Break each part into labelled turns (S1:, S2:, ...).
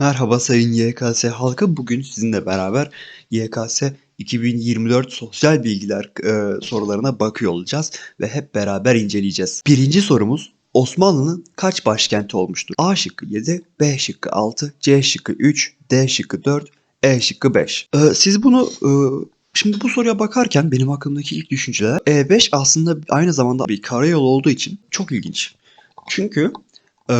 S1: Merhaba sayın YKS halkı. Bugün sizinle beraber YKS 2024 sosyal bilgiler e, sorularına bakıyor olacağız ve hep beraber inceleyeceğiz. Birinci sorumuz Osmanlı'nın kaç başkenti olmuştur? A şıkkı 7, B şıkkı 6, C şıkkı 3, D şıkkı 4, E şıkkı 5. Ee, siz bunu e, Şimdi bu soruya bakarken benim aklımdaki ilk düşünceler E5 aslında aynı zamanda bir karayol olduğu için çok ilginç. Çünkü e,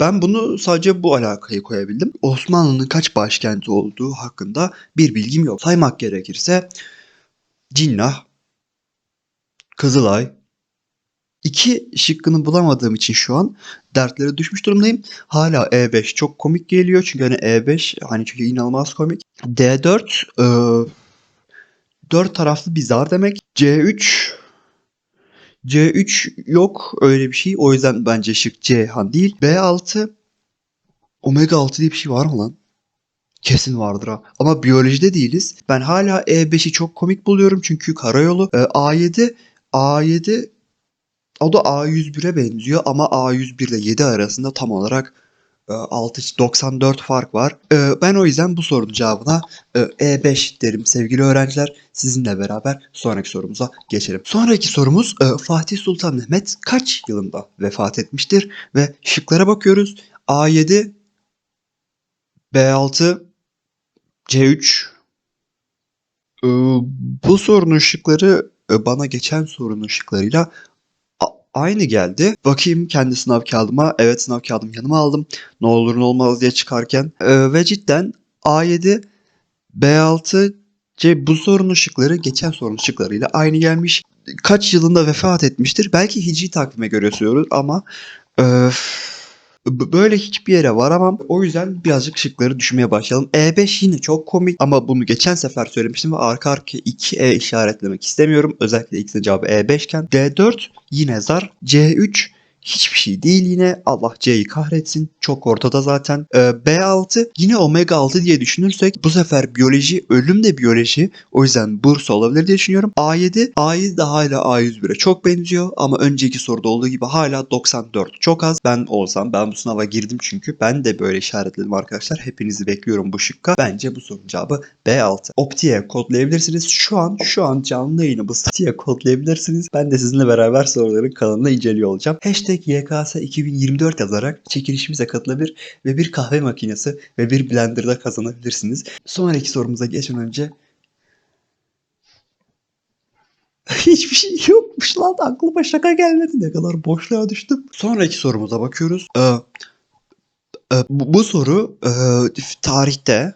S1: ben bunu sadece bu alakayı koyabildim. Osmanlı'nın kaç başkenti olduğu hakkında bir bilgim yok. Saymak gerekirse Cinnah, Kızılay, İki şıkkını bulamadığım için şu an dertlere düşmüş durumdayım. Hala E5 çok komik geliyor çünkü hani E5 hani çünkü inanılmaz komik. D4 e, 4 taraflı bir zar demek. C3 C3 yok öyle bir şey. O yüzden bence şık Cihan değil. B6 Omega 6 diye bir şey var mı lan? Kesin vardır ha. Ama biyolojide değiliz. Ben hala E5'i çok komik buluyorum çünkü karayolu. Ee, A7 A7 o da A101'e benziyor ama A101 ile 7 arasında tam olarak e, 6 94 fark var. E, Ben o yüzden bu sorunun cevabına e, E5 derim sevgili öğrenciler. Sizinle beraber sonraki sorumuza geçelim. Sonraki sorumuz e, Fatih Sultan Mehmet kaç yılında vefat etmiştir? Ve şıklara bakıyoruz. A7, B6, C3. E, Bu sorunun şıkları e, bana geçen sorunun şıklarıyla aynı geldi. Bakayım kendi sınav kağıdıma. Evet sınav kağıdımı yanıma aldım. Ne olur ne olmaz diye çıkarken. E, ve cidden A7, B6, C bu sorunun şıkları geçen sorunun şıklarıyla aynı gelmiş. Kaç yılında vefat etmiştir? Belki hicri takvime göre söylüyoruz ama b- böyle hiçbir yere varamam. O yüzden birazcık şıkları düşünmeye başlayalım. E5 yine çok komik ama bunu geçen sefer söylemiştim ve arka arkaya 2E işaretlemek istemiyorum. Özellikle ikisinin cevabı E5 iken. D4 yine zar. C3 hiçbir şey değil yine. Allah C'yi kahretsin. Çok ortada zaten. Ee, B6 yine omega 6 diye düşünürsek bu sefer biyoloji ölüm de biyoloji. O yüzden Bursa olabilir diye düşünüyorum. A7 A7 de hala A101'e çok benziyor ama önceki soruda olduğu gibi hala 94 çok az. Ben olsam ben bu sınava girdim çünkü ben de böyle işaretledim arkadaşlar. Hepinizi bekliyorum bu şıkka. Bence bu sorunun cevabı B6. Opti'ye kodlayabilirsiniz. Şu an şu an canlı yayını bu Opti'ye kodlayabilirsiniz. Ben de sizinle beraber soruların kanalını inceliyor olacağım. Hashtag YKS 2024 yazarak çekilişimize katılabilir ve bir kahve makinesi ve bir blenderda kazanabilirsiniz. Sonraki sorumuza geçmeden önce Hiçbir şey yokmuş lan aklıma şaka gelmedi ne kadar boşluğa düştüm. Sonraki sorumuza bakıyoruz. Ee, e, bu, bu soru e, tarihte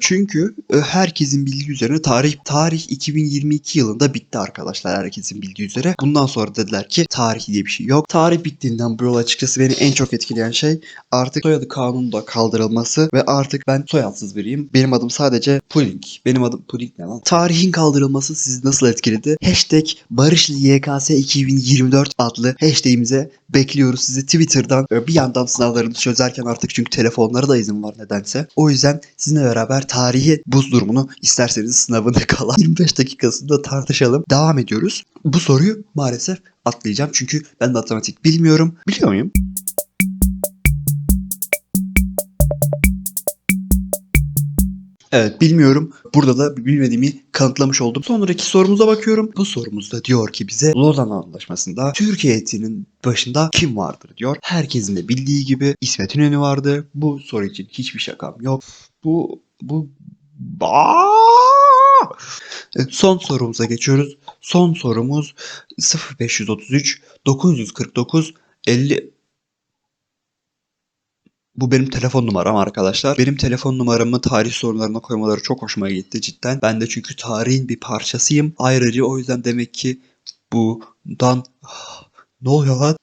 S1: çünkü e, herkesin bildiği üzere tarih tarih 2022 yılında bitti arkadaşlar herkesin bildiği üzere. Bundan sonra dediler ki tarih diye bir şey yok. Tarih bittiğinden bu yol açıkçası beni en çok etkileyen şey artık soyadı kanunu da kaldırılması ve artık ben soyadsız biriyim. Benim adım sadece Pudding. Benim adım Pudding ne lan? Tarihin kaldırılması sizi nasıl etkiledi? Hashtag Barışlı YKS 2024 adlı hashtagimize bekliyoruz sizi Twitter'dan. Ee, Bir yandan sınavlarınızı çözerken artık çünkü telefonlara da izin var nedense. O yüzden sizinle beraber tarihi buz durumunu isterseniz sınavında kalan 25 dakikasında tartışalım. Devam ediyoruz. Bu soruyu maalesef atlayacağım çünkü ben matematik bilmiyorum. Biliyor muyum? Evet bilmiyorum. Burada da bilmediğimi kanıtlamış oldum. Sonraki sorumuza bakıyorum. Bu sorumuzda diyor ki bize Lozan Anlaşması'nda Türk heyetinin başında kim vardır diyor. Herkesin de bildiği gibi İsmet İnönü vardı. Bu soru için hiçbir şakam yok. Bu bu Aa! Son sorumuza geçiyoruz. Son sorumuz 0533 949 50 bu benim telefon numaram arkadaşlar. Benim telefon numaramı tarih sorularına koymaları çok hoşuma gitti cidden. Ben de çünkü tarihin bir parçasıyım. Ayrıca o yüzden demek ki bundan... Ne oluyor lan?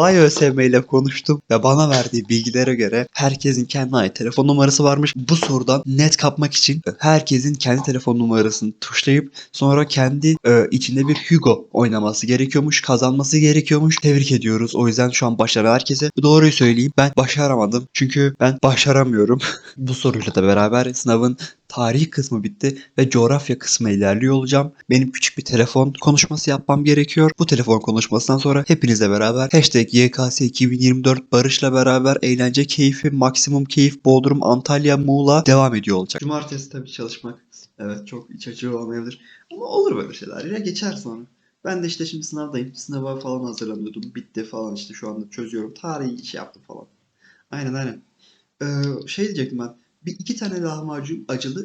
S1: Bay ÖSYM ile konuştum ve bana verdiği bilgilere göre herkesin kendine ait telefon numarası varmış. Bu sorudan net kapmak için herkesin kendi telefon numarasını tuşlayıp sonra kendi e, içinde bir Hugo oynaması gerekiyormuş, kazanması gerekiyormuş. Tebrik ediyoruz. O yüzden şu an başaran herkese doğruyu söyleyeyim. Ben başaramadım. Çünkü ben başaramıyorum. Bu soruyla da beraber sınavın tarih kısmı bitti ve coğrafya kısmı ilerliyor olacağım. Benim küçük bir telefon konuşması yapmam gerekiyor. Bu telefon konuşmasından sonra hepinizle beraber hashtag YKS 2024 Barış'la beraber eğlence keyfi, maksimum keyif, Bodrum, Antalya, Muğla devam ediyor olacak. Cumartesi tabii çalışmak evet çok iç açıcı olmayabilir. Ama olur böyle şeyler ya geçer sonra. Ben de işte şimdi sınavdayım. Sınava falan hazırlanıyordum. Bitti falan işte şu anda çözüyorum. Tarihi iş yaptım falan. Aynen aynen. Ee, şey diyecektim ben. Bir iki tane lahmacun acılı